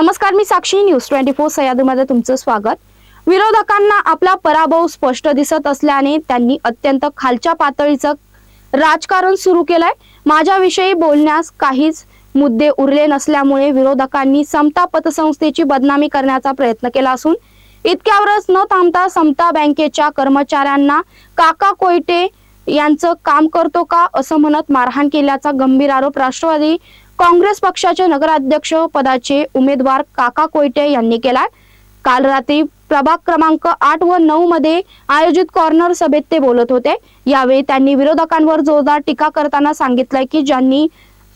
नमस्कार मी Sakshi news twenty four सह्याद्रीमध्ये तुमचं स्वागत. विरोधकांना आपला पराभव स्पष्ट दिसत असल्याने त्यांनी अत्यंत खालच्या पातळीचं राजकारण सुरू केलंय. माझ्याविषयी बोलण्यास काहीच मुद्दे उरले नसल्यामुळे विरोधकांनी समता पतसंस्थेची बदनामी करण्याचा प्रयत्न केला असून इतक्यावरच न थांबता समता बँकेच्या कर्मचाऱ्यांना काका कोयटे यांचं काम करतो का असं म्हणत मारहाण केल्याचा गंभीर आरोप राष्ट्रवादी काँग्रेस पक्षाचे नगराध्यक्ष पदाचे उमेदवार काका कोयटे यांनी केलाय. काल रात्री प्रभाग क्रमांक आठ व नऊ मध्ये आयोजित कॉर्नर सभेत ते बोलत होते. यावेळी त्यांनी विरोधकांवर जोरदार टीका करताना सांगितलंय की ज्यांनी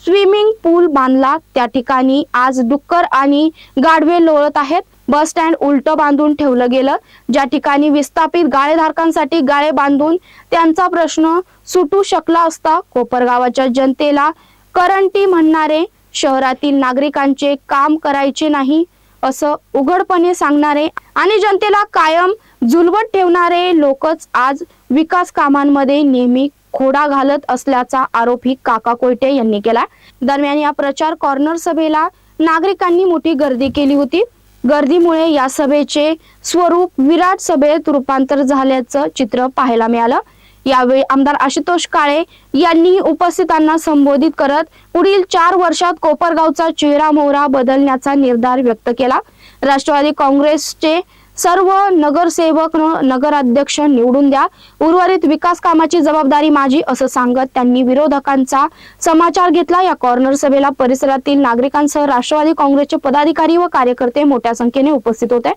स्विमिंग पूल बांधला त्या ठिकाणी आज डुक्कर आणि गाढवे लोळत आहेत. बस स्टँड उलट बांधून ठेवलं गेलं. ज्या ठिकाणी विस्थापित गाळेधारकांसाठी गाळे बांधून त्यांचा प्रश्न सुटू शकला असता कोपरगावाच्या जनतेला करंटी म्हणणारे शहरातील नागरिकांचे काम करायचे नाही असं उघडपणे सांगणारे आणि जनतेला कायम झुलवत ठेवणारे लोकच आज विकास कामांमध्ये नेहमी खोडा घालत असल्याचा आरोपही काका कोयटे यांनी केला. दरम्यान या प्रचार कॉर्नर सभेला नागरिकांनी मोठी गर्दी केली होती. गर्दीमुळे या सभेचे स्वरूप विराट सभेत रूपांतर झाल्याचं चित्र पाहायला मिळालं. यावेळी आमदार आशुतोष काळे यांनी उपस्थितांना संबोधित करत पुढील चार वर्षात कोपरगावचा चेहरा मोहरा बदलण्याचा निर्धार व्यक्त केला. राष्ट्रवादी काँग्रेसचे सर्व नगरसेवक नगराध्यक्ष निवडून द्या. उर्वरित विकास कामाची जबाबदारी माझी असं सांगत त्यांनी विरोधकांचा समाचार घेतला. या कॉर्नर सभेला परिसरातील नागरिकांसह राष्ट्रवादी काँग्रेसचे पदाधिकारी व कार्यकर्ते मोठ्या संख्येने उपस्थित होते.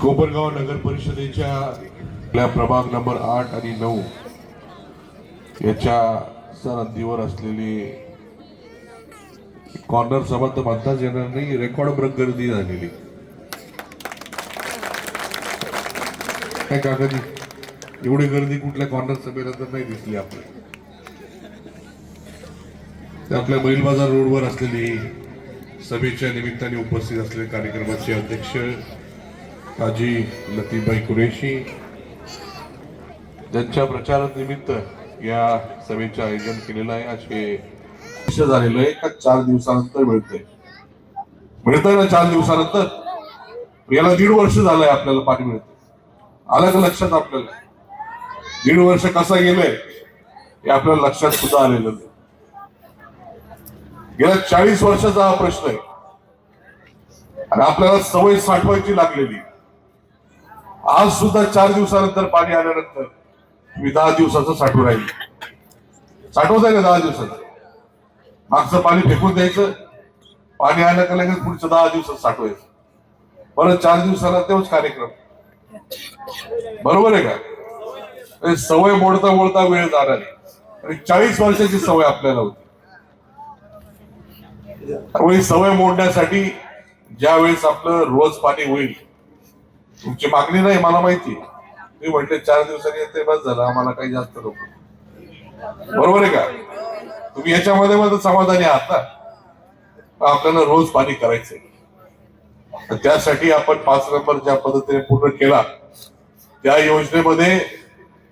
कोपरगाव नगर परिषदेच्या प्रभाग नंबर आठ आणि नऊ याच्या सरहद्दीवर असलेली कॉर्नर सभा तर म्हणताच येणार नाही. रेकॉर्ड ब्रेक गर्दी झालेली. काय काकाजी एवढी गर्दी कुठल्या कॉर्नर सभेला तर नाही दिसली आपल्याला ते आपल्या बैल बाजार रोडवर असलेली सभेच्या निमित्ताने उपस्थित असलेले कार्यक्रमाचे अध्यक्ष काजी लतीबाई कुरेशी. ज्यांच्या प्रचारानिमित्त या सभेचं आयोजन केलेलं आहे. असे झालेलं आहे. का चार दिवसानंतर मिळतंय. मिळतंय ना चार दिवसानंतर? याला दीड वर्ष झालंय आपल्याला पाणी मिळतं आलं का लक्षात आपल्याला? दीड वर्ष कसा गेलंय हे आपल्याला लक्षात सुद्धा आलेलं नाही. गेल्या चाळीस वर्षाचा हा प्रश्न आहे. आणि आपल्याला सवय साठवायची लागलेली. आज सुद्धा चार दिवसानंतर पाणी आल्यानंतर मी दहा दिवसाचं साठवून राहील. साठवत आहे का दहा दिवसाचं? मागचं पाणी फेकून द्यायचं पाणी आलं का लगेच पुढचं दहा दिवसात साठवायचं. परत चार दिवसाला तेव्हाच कार्यक्रम. बरोबर आहे का? सवय मोडता मोडता वेळ जाणार. आहे. आणि चाळीस वर्षाची सवय आपल्याला होती. त्यामुळे सवय मोडण्यासाठी ज्या वेळेस आपलं रोज पाणी होईल तुमची मागणी नाही मला माहिती मी म्हटले चार दिवसांनी ते बस झालं आम्हाला काही जास्त नको. बरोबर आहे का? तुम्ही याच्यामध्ये मध्ये समाधानी आहात ना? आपल्याला रोज पाणी करायचंय. तर त्यासाठी आपण पाच नंबर ज्या पद्धतीने पूर्ण केला त्या योजनेमध्ये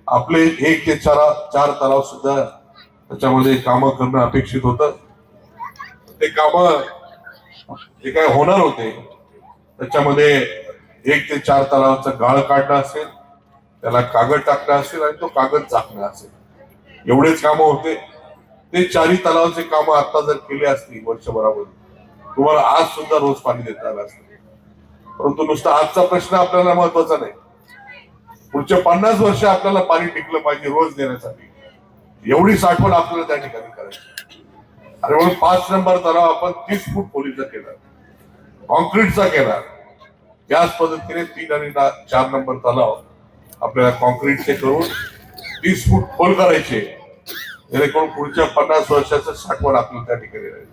आपले एक ते चार चार तलाव सुद्धा त्याच्यामध्ये कामं करणं अपेक्षित होतं. ते काम जे काय होणार होते त्याच्यामध्ये एक ते चार तलावाचं गाळ काढणं असेल त्याला कागद टाकणं असेल आणि तो कागद झाकणं असेल. एवढेच कामं होते. ते चारही तलावाचे कामं आता जर केले असतील वर्षभरामध्ये तुम्हाला आज सुद्धा रोज पाणी देता आलं असतं. परंतु नुसता आजचा प्रश्न आपल्याला महत्त्वाचा नाही. पुढच्या पन्नास वर्ष आपल्याला पाणी टिकलं पाहिजे रोज देण्यासाठी. एवढी साठवण आपल्याला त्या ठिकाणी करायची. आणि म्हणून पाच नंबर तलाव आपण तीस फूट खोलीचा केला. कॉन्क्रीटचा केला. त्याच पद्धतीने तीन आणि चार नंबर तलाव आपल्याला कॉन्क्रीटचे करून तीस फूट खोल करायचे. जेणेकरून पुढच्या पन्नास वर्षाचं साठवण आपल्याला त्या ठिकाणी राहील.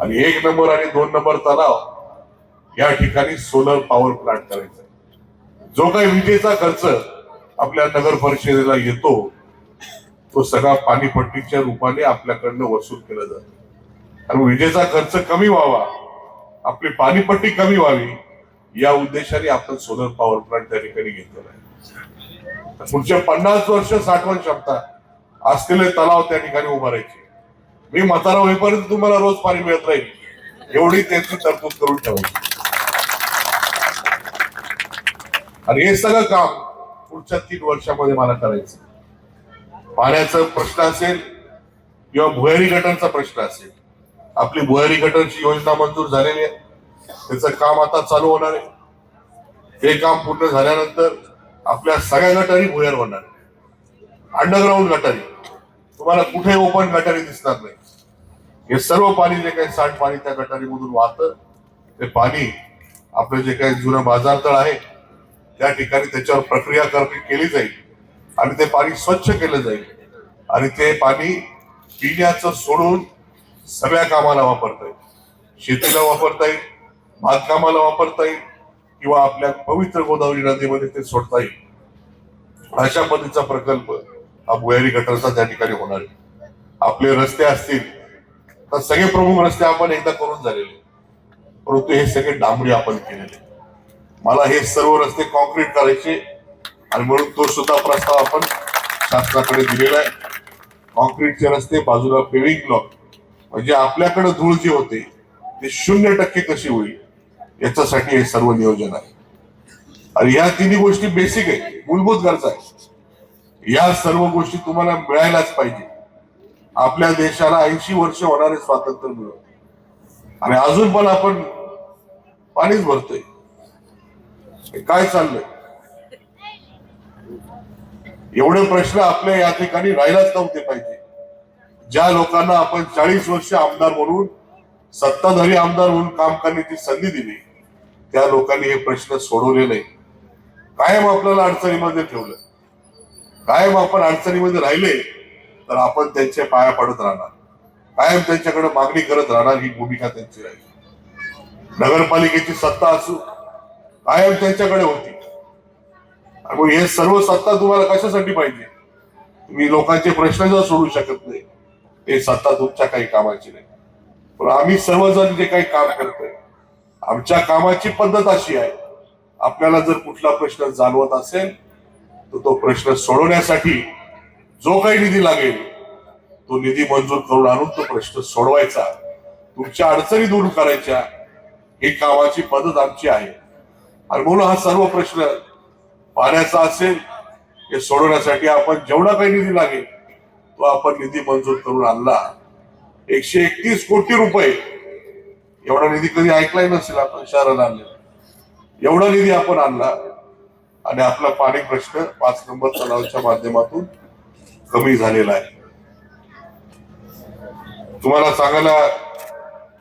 आणि एक नंबर आणि दोन नंबर तलाव या ठिकाणी सोलर पॉवर प्लांट करायचा जो काही विजेचा खर्च आपल्या नगर परिषदेला येतो तो सगळा पाणीपट्टीच्या रूपाने आपल्याकडनं वसूल केला जातो. आणि विजेचा खर्च कमी व्हावा आपली पाणीपट्टी कमी व्हावी या उद्देशाने आपण सोलर पॉवर प्लांट त्या ठिकाणी घेतलेला आहे. पुढच्या पन्नास वर्ष साठवण क्षमता असलेले तलाव त्या ठिकाणी उभारायचे मी म्हातारा होईपर्यंत तुम्हाला रोज पाणी मिळत राहील. एवढी त्यांची तरतूद करून ठेवायची. आणि हे सगळं काम पुढच्या तीन वर्षामध्ये मला करायचं पाण्याचा प्रश्न असेल किंवा भुयारी गटांचा प्रश्न असेल आपली भुयारी गटांची योजना मंजूर झालेली आहे. त्याचं काम आता चालू होणार आहे. हे काम पूर्ण झाल्यानंतर आपल्या सगळ्या गटारी भुयार होणार अंडरग्राऊंड गटारी तुम्हाला कुठे ओपन गटारी दिसणार नाही. हे सर्व पाणी जे काही सांडपाणी त्या गटारीमधून वाहतं ते पाणी आपलं जे काही जुनं बाजारतळ आहे त्या ठिकाणी त्याच्यावर प्रक्रिया करणी केली जाईल आणि ते पाणी स्वच्छ केलं जाईल. आणि ते पाणी पिण्याचं सोडून सगळ्या कामाला वापरता येईल. शेतीला वापरता येईल बांधकामाला वापरता येईल किंवा आपल्या पवित्र गोदावरी नदीमध्ये ते सोडता येईल. अशा पद्धतीचा प्रकल्प हा भुयारी गटारचा त्या ठिकाणी होणार आहे. आपले रस्ते असतील तर सगळे प्रमुख रस्ते आपण एकदा करून झालेले. परंतु हे सगळे डांबरी आपण केलेले. मला हे सर्व रस्ते कॉन्क्रीट करायचे आणि म्हणून तो सुद्धा प्रस्ताव आपण शासनाकडे दिलेला आहे. कॉन्क्रीटचे रस्ते बाजूला पेविंग ब्लॉक म्हणजे आपल्याकडे धूळ जी होते ते शून्य टक्के कशी होईल? याच्यासाठी हे सर्व नियोजन आहे. आणि या तिन्ही गोष्टी बेसिक आहे मूलभूत गरजा आहे या सर्व गोष्टी तुम्हाला मिळायलाच पाहिजे. आपल्या देशाला ऐंशी वर्ष होणारे स्वातंत्र्य मिळव आणि अजून पण आपण पाणीच भरतोय. काय चाललंय? एवढे प्रश्न आपल्या या ठिकाणी राहिलाच नव्हते पाहिजे. ज्या लोकांना आपण चाळीस वर्ष आमदार म्हणून सत्ताधारी आमदार म्हणून काम करण्याची संधी दिली त्या लोकांनी हे प्रश्न सोडवले नाही. कायम आपल्याला अडचणीमध्ये ठेवलं. कायम आपण अडचणीमध्ये राहिले तर आपण त्यांच्या पाया पडत राहणार. कायम त्यांच्याकडे मागणी करत राहणार ही भूमिका त्यांची राहील. नगरपालिकेची सत्ता असू कायम त्यांच्याकडे होती. मग हे सर्व सत्ता तुम्हाला कशासाठी पाहिजे? तुम्ही लोकांचे प्रश्न जर सोडू शकत नाही. ते सत्ता तुमच्या काही कामाची नाही. पण आम्ही सर्वजण जे काही काम करतोय आमच्या कामाची पद्धत अशी आहे. आपल्याला जर कुठला प्रश्न जाणवत असेल तर तो प्रश्न सोडवण्यासाठी जो काही निधी लागेल तो निधी मंजूर करून आणून तो प्रश्न सोडवायचा. तुमच्या अडचणी दूर करायच्या. ही कामाची पद्धत आमची आहे. आणि म्हणून हा सर्व प्रश्न पाण्याचा असेल हे सोडवण्यासाठी आपण जेवढा काही निधी लागेल तो आपण निधी मंजूर करून आणला. एकशे एकतीस कोटी रुपये. एवढा निधी कधी ऐकलाय नसेल आपण शहराला आणले. एवढा निधी आपण आणला. आणि आपला पाणी प्रश्न पाच नंबर तलावच्या माध्यमातून कमी झालेला आहे. तुम्हाला सांगायला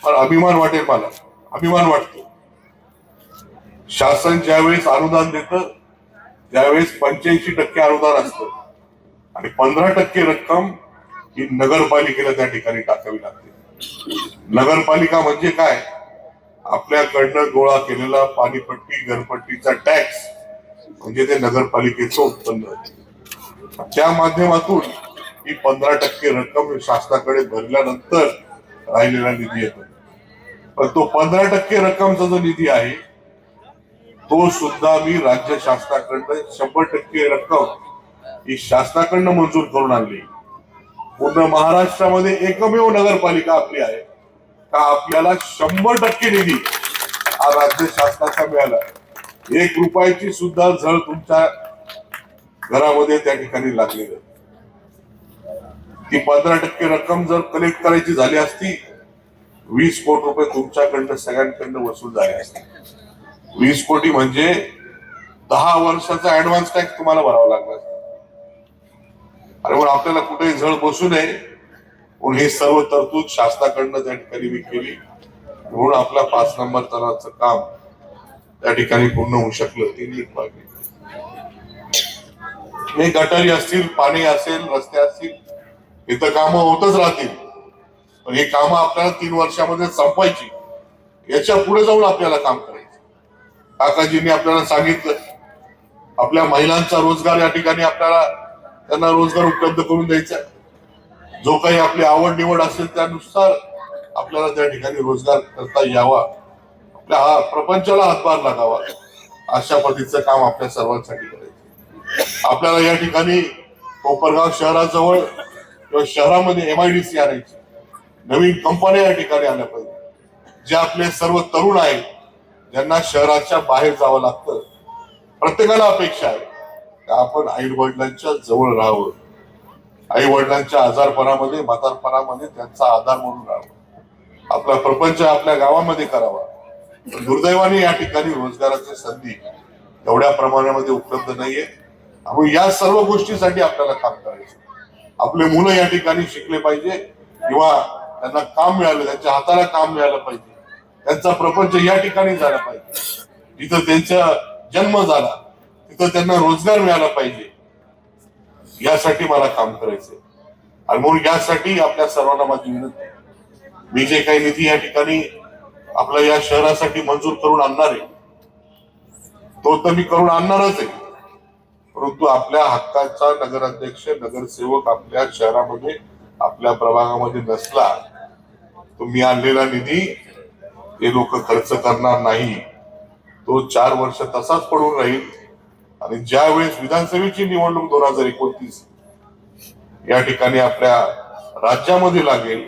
फार अभिमान वाटेल मला. अभिमान वाटतो. शासन ज्यावेळेस अनुदान देतं त्यावेळेस पंच्याऐंशी टक्के अनुदान असतं. आणि पंधरा टक्के रक्कम ही नगरपालिकेला त्या ठिकाणी टाकावी लागते. नगरपालिका म्हणजे काय? आपल्याकडनं गोळा केलेला पाणीपट्टी घरपट्टीचा टॅक्स म्हणजे ते नगरपालिकेचं उत्पन्न त्या माध्यमातून ही पंधरा टक्के रक्कम शासनाकडे भरल्यानंतर राहिलेला निधी येतो. पण तो पंधरा टक्के रक्कमचा जो निधी आहे तो सुद्धा मी राज्य शासनाकडनं शंभर टक्के रक्कम ही शासनाकडनं मंजूर करून आणली. पूर्ण महाराष्ट्रामध्ये एकमेव नगरपालिका आपली आहे. का आपल्याला शंभर टक्के निधी हा राज्य शासनाचा मिळाला. एक रुपयाची सुद्धा झळ तुमच्या घरामध्ये त्या ठिकाणी लागलेली ती पंधरा टक्के रक्कम जर कलेक्ट करायची झाली असती वीस कोटी रुपये तुमच्याकडनं सगळ्यांकडनं वसूल झाले असते. वीस कोटी म्हणजे दहा वर्षाचा ऍडव्हान्स टॅक्स तुम्हाला भरावा लागला अरे मग आपल्याला कुठेही झळ बसू नये. म्हणून हे सर्व तरतूद शासनाकडनं त्या ठिकाणी मी केली. म्हणून आपला पाच नंबर तलाचं काम त्या ठिकाणी पूर्ण होऊ शकलं. तीन मिनिट हे गटारी असतील पाणी असेल रस्ते असतील इथं कामं होतच राहतील. पण हे कामं आपल्याला तीन वर्षामध्ये संपायची. याच्यापुढे जाऊन आपल्याला काम करायचं. काकाजींनी आपल्याला सांगितलं. आपल्या महिलांचा रोजगार या ठिकाणी आपल्याला त्यांना रोजगार उपलब्ध करून द्यायचा जो काही आपली आवड निवड असेल त्यानुसार आपल्याला त्या ठिकाणी रोजगार करता यावा. आपल्या हा प्रपंचाला हातभार लागावा. अशा पद्धतीचं काम आपल्या सर्वांसाठी करायचं. आपल्याला या ठिकाणी कोपरगाव शहराजवळ किंवा शहरामध्ये एमआयडीसी आणायची. नवीन कंपन्या या ठिकाणी आल्या पाहिजे. जे आपले सर्व तरुण आहेत ज्यांना शहराच्या बाहेर जावं लागतं प्रत्येकाला अपेक्षा आहे आपण आई वडिलांच्या जवळ राहावं. आई वडिलांच्या आजारपणामध्ये म्हातारपणामध्ये त्यांचा आधार म्हणून राहावं. आपला प्रपंच आपल्या गावामध्ये करावा. दुर्दैवाने या ठिकाणी रोजगाराची संधी एवढ्या प्रमाणामध्ये उपलब्ध नाहीये. आपण या सर्व गोष्टीसाठी आपल्याला काम करायचं आपले मुलं या ठिकाणी शिकले पाहिजे किंवा त्यांना काम मिळालं त्यांच्या हाताला काम मिळालं पाहिजे. त्यांचा प्रपंच या ठिकाणी झाला पाहिजे. तिथं त्यांचा जन्म झाला. तिथं त्यांना रोजगार मिळाला पाहिजे. यासाठी मला काम करायचंय. आणि म्हणून यासाठी आपल्या सर्वांना माझी विनंती मी जे काही निधी या ठिकाणी आपल्या या शहरासाठी मंजूर करून आणणार आहे तो तर मी करून आणणारच आहे. परंतु आपल्या हक्काचा नगराध्यक्ष नगरसेवक आपल्या शहरामध्ये आपल्या प्रभागामध्ये नसला तो मी आणलेला निधी ते लोक खर्च करणार नाही. तो चार वर्ष तसाच पडून राहील. आणि ज्या वेळेस विधानसभेची निवडणूक दोन हजार एकोणतीस या ठिकाणी आपल्या राज्यामध्ये लागेल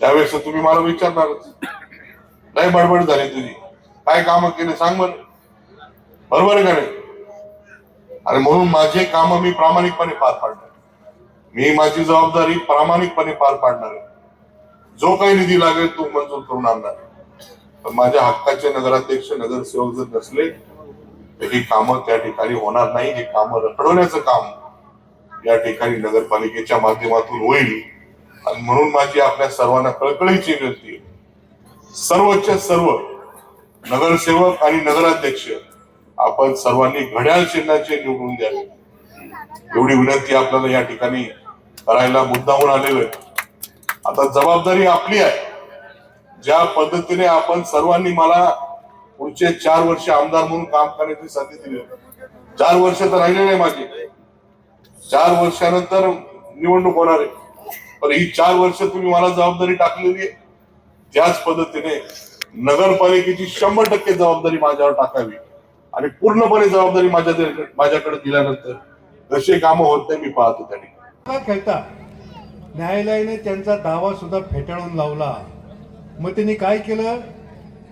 त्यावेळेस तुम्ही मला विचारणारच. नाही बडबड झाली तुझी. काय काम केले सांग बरं. बरोबर आहे का नाही? आणि म्हणून माझे काम मी प्रामाणिकपणे पार पाडणार. मी माझी जबाबदारी प्रामाणिकपणे पार पाडणार आहे. जो काही निधी लागेल तो मंजूर करून आणणार माझ्या हक्काचे नगराध्यक्ष नगरसेवक जर नसले तर ही कामं त्या ठिकाणी होणार नाही. हे कामं रखडवण्याचं काम या ठिकाणी नगरपालिकेच्या माध्यमातून होईल. आणि म्हणून माझी आपल्या सर्वांना कळकळीची विनंती आहे. सर्वच्या सर्व नगरसेवक आणि नगराध्यक्ष आपण सर्वांनी घड्याळ चिन्हाचे निवडून द्यावे. एवढी विनंती आपल्याला या ठिकाणी करायला मुद्दाहून आलेलो आहे. आता जबाबदारी आपली आहे. ज्या पद्धतीने आपण सर्वांनी मला पुढचे चार वर्ष आमदार म्हणून काम करण्याची संधी दिली चार वर्ष तर राहिले नाही माझी. चार वर्षानंतर निवडणूक होणार आहे. पण ही चार वर्ष तुम्ही मला जबाबदारी टाकलेली आहे. त्याच पद्धतीने नगरपालिकेची शंभर टक्के जबाबदारी माझ्यावर टाकावी आणि पूर्णपणे जबाबदारी माझ्या माझ्याकडे दिल्यानंतर जसे कामं होत नाही मी पाहतो त्या खेळता? न्यायालयाने त्यांचा दावा सुद्धा फेटाळून लावला. मग त्यांनी काय केलं?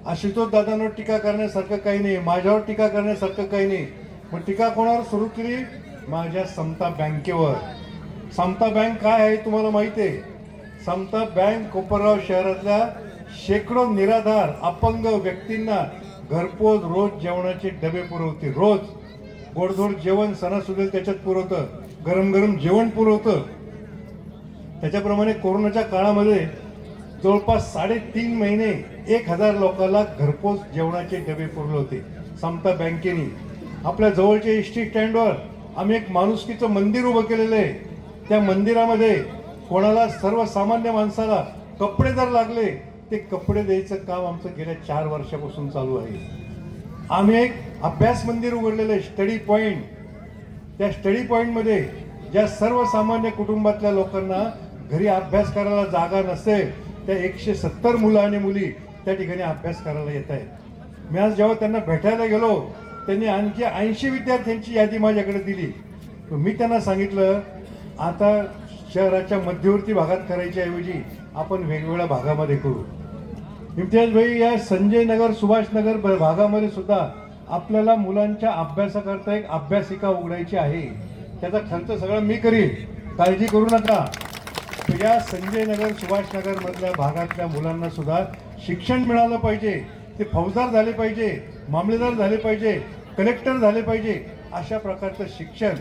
आशुतोष दादांवर टीका करण्यासारखं काही नाही माझ्यावर टीका करण्यासारखं काही नाही. मग टीका कोणावर सुरू केली? माझ्या समता बँकेवर. समता बँक काय आहे तुम्हाला माहिती आहे? समता बँक कोपरगाव शहरातल्या शेकडो निराधार अपंग व्यक्तींना घरपोच रोज जेवणाचे डबे पुरवते रोज. गोडधोड जेवण सणासुदील त्याच्यात पुरवतं गरम गरम जेवण पुरवतं. त्याच्याप्रमाणे कोरोनाच्या काळामध्ये जवळपास साडेतीन महिने एक हजार लोकांना घरपोच जेवणाचे डबे पुरले होते. समता बँकेने. आपल्या जवळच्या एस टी स्टँडवर आम्ही एक माणुसकीचं मंदिर उभं केलेलं आहे. त्या मंदिरामध्ये कोणाला सर्वसामान्य माणसाला कपडे जर लागले ते कपडे द्यायचं काम आमचं गेल्या चार वर्षापासून चालू आहे. आम्ही एक अभ्यास मंदिर उघडलेलं आहे स्टडी पॉईंट त्या स्टडी पॉईंटमध्ये ज्या सर्वसामान्य कुटुंबातल्या लोकांना घरी अभ्यास करायला जागा नसेल त्या एकशे सत्तर मुलं आणि मुली त्या ठिकाणी अभ्यास करायला येत आहेत. मी आज जेव्हा त्यांना भेटायला गेलो त्यांनी आणखी ऐंशी विद्यार्थ्यांची यादी माझ्याकडे दिली. तर मी त्यांना सांगितलं आता शहराच्या मध्यवर्ती भागात करायच्या ऐवजी आपण वेगवेगळ्या भागामध्ये करू. इम्तियाज भाई या संजय नगर सुभाष नगर भागामध्ये सुद्धा आपल्याला मुलांच्या अभ्यासाकरता एक अभ्यासिका उघडायची आहे. त्याचा खर्च सगळा मी करीन. काळजी करू नका. तर या संजय नगर सुभाष नगर मधल्या भागातल्या मुलांना सुद्धा शिक्षण मिळालं पाहिजे. ते फौजदार झाले पाहिजे मामलेदार झाले पाहिजे कलेक्टर झाले पाहिजे अशा प्रकारचं शिक्षण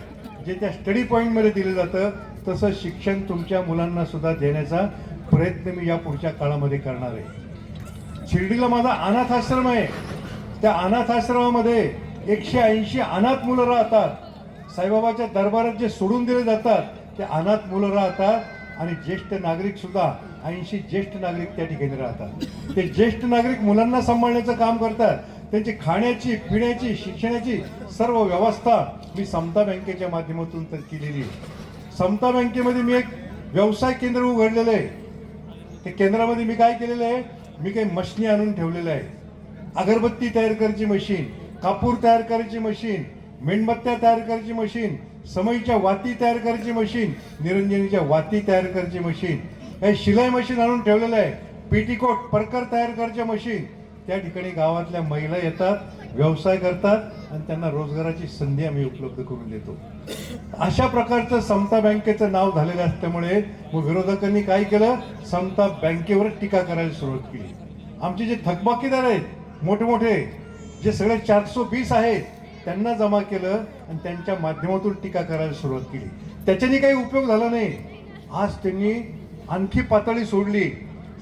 जे त्या स्टडी पॉईंटमध्ये दिलं जातं तसं शिक्षण तुमच्या मुलांना सुद्धा देण्याचा प्रयत्न मी या पुढच्या काळामध्ये करणार आहे. शिर्डीला माझा अनाथ आश्रम आहे. त्या अनाथ आश्रमामध्ये एकशे ऐंशी अनाथ मुलं राहतात. साईबाबाच्या दरबारात जे सोडून दिले जातात ते अनाथ मुलं राहतात. आणि ज्येष्ठ नागरिक सुद्धा ऐंशी ज्येष्ठ नागरिक त्या ठिकाणी राहतात. ते ज्येष्ठ नागरिक मुलांना सांभाळण्याचं काम करतात. त्यांची खाण्याची पिण्याची शिक्षणाची सर्व व्यवस्था मी समता बँकेच्या माध्यमातून तर केलेली आहे. समता बँकेमध्ये मी एक व्यवसाय केंद्र उघडलेलं आहे. ते केंद्रामध्ये मी काय केलेलं आहे? मी काही मशनी आणून ठेवलेलं आहे अगरबत्ती तयार करायची मशीन कापूर तयार करायची मशीन मेणबत्त्या तयार करायची मशीन समईच्या वाती तयार करायची मशीन निरंजनीच्या वाती तयार करायची मशीन. हे शिलाई मशीन आणून ठेवलेलं आहे. पेटीकोट परकर तयार करायच्या मशीन. त्या ठिकाणी गावातल्या महिला येतात व्यवसाय करतात आणि त्यांना रोजगाराची संधी आम्ही उपलब्ध करून देतो. अशा प्रकारचं समता बँकेचं नाव झालेलं असल्यामुळे मग विरोधकांनी काय केलं? समता बँकेवर टीका करायला सुरुवात केली. आमचे जे थकबाकीदार आहेत मोठे मोठे जे सगळे चारशे बीस आहेत त्यांना जमा केलं आणि त्यांच्या माध्यमातून टीका करायला सुरुवात केली. त्याच्याने काही उपयोग झाला नाही. आज त्यांनी आणखी पातळी सोडली.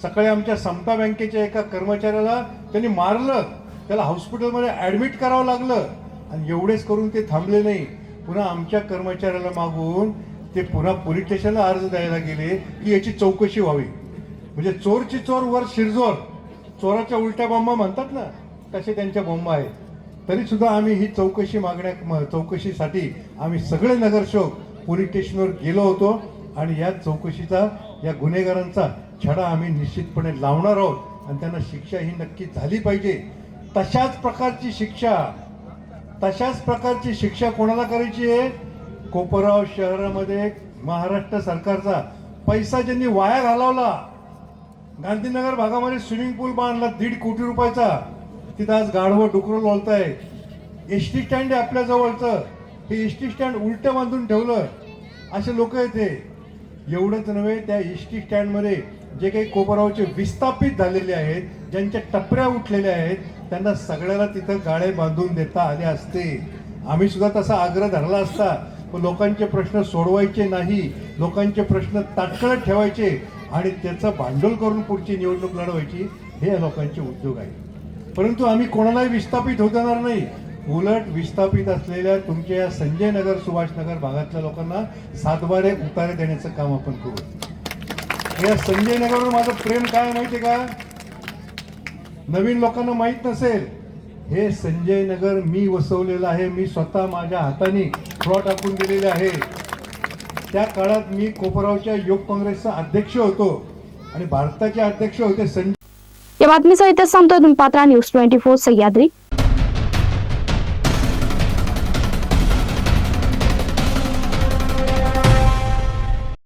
सकाळी आमच्या समता बँकेच्या एका कर्मचाऱ्याला त्यांनी मारलं. त्याला हॉस्पिटलमध्ये ॲडमिट करावं लागलं. आणि एवढेच करून ते थांबले नाही. पुन्हा आमच्या कर्मचाऱ्याला मागून ते पुन्हा पोलीस स्टेशनला अर्ज द्यायला गेले की याची चौकशी व्हावी. म्हणजे चोरची चोर वर शिरजोर. चोराच्या उलट्या बॉम्बा म्हणतात ना तसे त्यांच्या बॉम्बा आहेत. तरी सुद्धा आम्ही ही चौकशी मागण्या म- चौकशीसाठी आम्ही सगळे नगरसेवक पोलीस स्टेशनवर गेलो होतो आणि या चौकशीचा या गुन्हेगारांचा छडा आम्ही निश्चितपणे लावणार आहोत आणि त्यांना शिक्षा ही नक्की झाली पाहिजे. तशाच प्रकारची शिक्षा तशाच प्रकारची शिक्षा कोणाला करायची आहे? कोपराव शहरामध्ये महाराष्ट्र सरकारचा पैसा ज्यांनी वाया घालवला गांधीनगर भागामध्ये स्विमिंग पूल बांधला दीड कोटी रुपयाचा तिथं आज गाढवं डुकरं लोळताय. एस टी स्टँड आहे आपल्या जवळचं. हे एस टी स्टँड उलटं बांधून ठेवलं. असे लोक येते एवढंच नव्हे त्या एस टी स्टँडमध्ये जे काही कोपरावचे विस्थापित झालेले आहेत ज्यांच्या टपऱ्या उठलेल्या आहेत त्यांना सगळ्याला तिथं गाळे बांधून देता आले असते. आम्ही सुद्धा तसा आग्रह धरला असता. पण लोकांचे प्रश्न सोडवायचे नाही. लोकांचे प्रश्न ताटकळत ठेवायचे. आणि त्याचं भांडवल करून पुढची निवडणूक लढवायची हे लोकांचे उद्योग आहे. परंतु आम्ही कोणालाही विस्थापित होत येणार नाही. उलट विस्थापित असलेल्या तुमच्या या संजय नगर सुभाषनगर भागातल्या लोकांना सातबारे उतारे देण्याचं काम आपण करू. या संजय नगरवर माझं प्रेम काय माहितीये का? नवीन लोकांना माहीत नसेल. हे संजय नगर मी वसवलेलं आहे मी स्वतः माझ्या हाताने फ्लॉट टाकून दिलेले आहे. त्या काळात मी कोपरावच्या योग काँग्रेसचा अध्यक्ष होतो आणि भारताचे अध्यक्ष होते संजय या बातमीसह इथेच संपतोय तुम्ही पात्रा न्यूज ट्वेंटी फोर सह्याद्री